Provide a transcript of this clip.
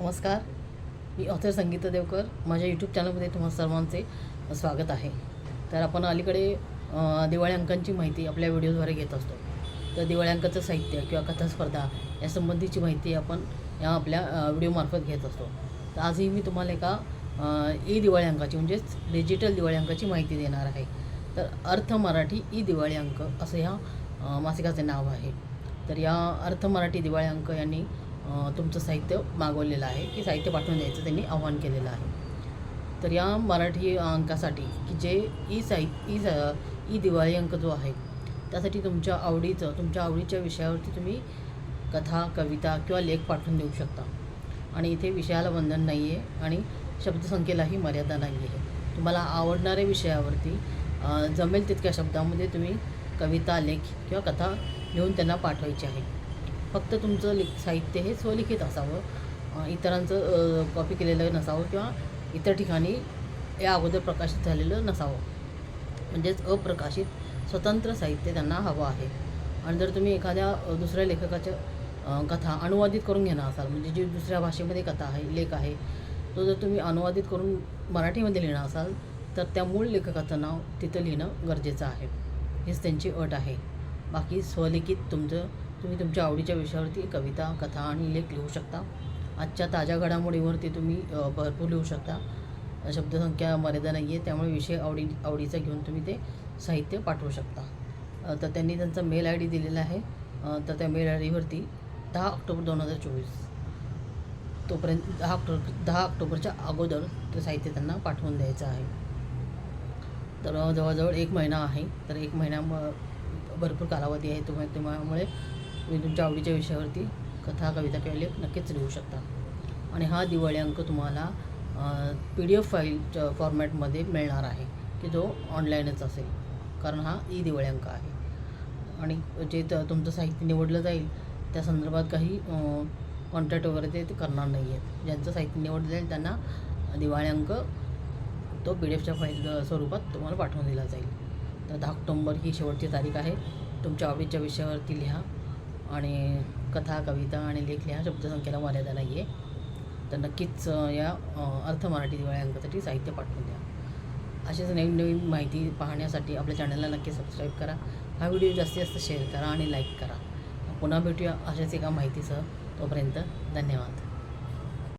नमस्कार. मी ऑथर संगीता देवकर. माझ्या यूट्यूब चॅनलमध्ये तुम्हा सर्वांचे स्वागत आहे. तर आपण अलीकडे दिवाळी अंकांची माहिती आपल्या व्हिडिओद्वारे घेत असतो. तर दिवाळी अंकाचं साहित्य किंवा कथा स्पर्धा यासंबंधीची माहिती आपण या आपल्या व्हिडिओमार्फत घेत असतो. तर आजही मी तुम्हाला एका ई दिवाळी अंकाची म्हणजेच डिजिटल दिवाळी अंकाची माहिती देणार आहे. तर अर्थ मराठी ई दिवाळी अंक असं ह्या मासिकाचे नाव आहे. तर या अर्थ मराठी दिवाळी अंक यांनी तुमचं साहित्य मागवलेलं आहे की साहित्य पाठवून द्यायचं त्यांनी आव्हान केलेलं आहे. तर या मराठी अंकासाठी की जे ई साहित्य ई सा ई दिवाळी अंक जो आहे त्यासाठी तुमच्या आवडीचं तुमच्या आवडीच्या विषयावरती तुम्ही कथा कविता किंवा लेख पाठवून देऊ शकता. आणि इथे विषयाला बंधन नाही आहे आणि शब्दसंख्येलाही मर्यादा नाही आहे तुम्हाला आवडणाऱ्या विषयावरती जमेल तितक्या शब्दामध्ये तुम्ही कविता लेख किंवा कथा लिहून त्यांना पाठवायची आहे. फक्त तुमचं लिख साहित्य हे स्वलिखित असावं इतरांचं कॉपी केलेलं नसावं किंवा इतर ठिकाणी या अगोदर प्रकाशित झालेलं नसावं. म्हणजेच अप्रकाशित स्वतंत्र साहित्य त्यांना हवं आहे. आणि जर तुम्ही एखाद्या दुसऱ्या लेखकाच्या कथा अनुवादित करून घेणार असाल म्हणजे जी दुसऱ्या भाषेमध्ये कथा आहे लेख आहे तो जर तुम्ही अनुवादित करून मराठीमध्ये लिहिणार असाल तर त्या मूळ लेखकाचं नाव तिथं लिहिणं गरजेचं आहे. हीच त्यांची अट आहे. बाकी स्वलिखित तुमचं तुम्ही तुमच्या आवडीच्या विषयावरती कविता कथा आणि लेख लिहू शकता. आजच्या ताज्या घडामोडीवरती तुम्ही भरपूर लिहू शकता. शब्दसंख्या मर्यादा नाही आहे त्यामुळे विषय आवडी आवडीचा घेऊन तुम्ही ते साहित्य पाठवू शकता. तर त्यांनी त्यांचा मेल आय डी दिलेला आहे. तर त्या मेल आय डीवरती दहा ऑक्टोबर दोन हजार चोवीस तोपर्यंत दहा ऑक्टोबर दहा ऑक्टोबरच्या अगोदर ते साहित्य त्यांना पाठवून द्यायचं आहे. तर जवळजवळ एक महिना आहे. तर एक महिन्या भरपूर कालावधी आहे. तुम्ही त्यामुळे तुम्ही तुमच्या आवडीच्या विषयावरती कथा कविता किंवा लेख नक्कीच लिहू शकता. आणि हा दिवाळी अंक तुम्हाला पी डी एफ फाईलच्या फॉर्मॅटमध्ये मिळणार आहे की जो ऑनलाईनच असेल. कारण हा ई दिवाळी अंक आहे. आणि जे त तुमचं साहित्य निवडलं जाईल त्या संदर्भात काही कॉन्ट्रॅक्ट वगैरे ते ते करणार नाही आहेत ज्यांचं साहित्य निवडलं जाईल त्यांना दिवाळी अंक तो पी डी एफच्या फाईल स्वरूपात तुम्हाला पाठवून दिला जाईल. तर दहा ऑक्टोंबर ही शेवटची तारीख आहे. तुमच्या आवडीच्या विषयावरती लिहा. आणि कथा कविता आणि लेख लिहा शब्दसंख्येला मर्यादा नाही आहे तर नक्कीच या अर्थ मराठी दिवाळी अंकासाठी साहित्य पाठवून द्या. अशीच नवीन नवीन माहिती पाहण्यासाठी आपल्या चॅनलला नक्की सबस्क्राईब करा. हा व्हिडिओ जास्तीत जास्त शेअर करा आणि लाईक करा. पुन्हा भेटूया अशाच एका माहितीसह. तोपर्यंत धन्यवाद.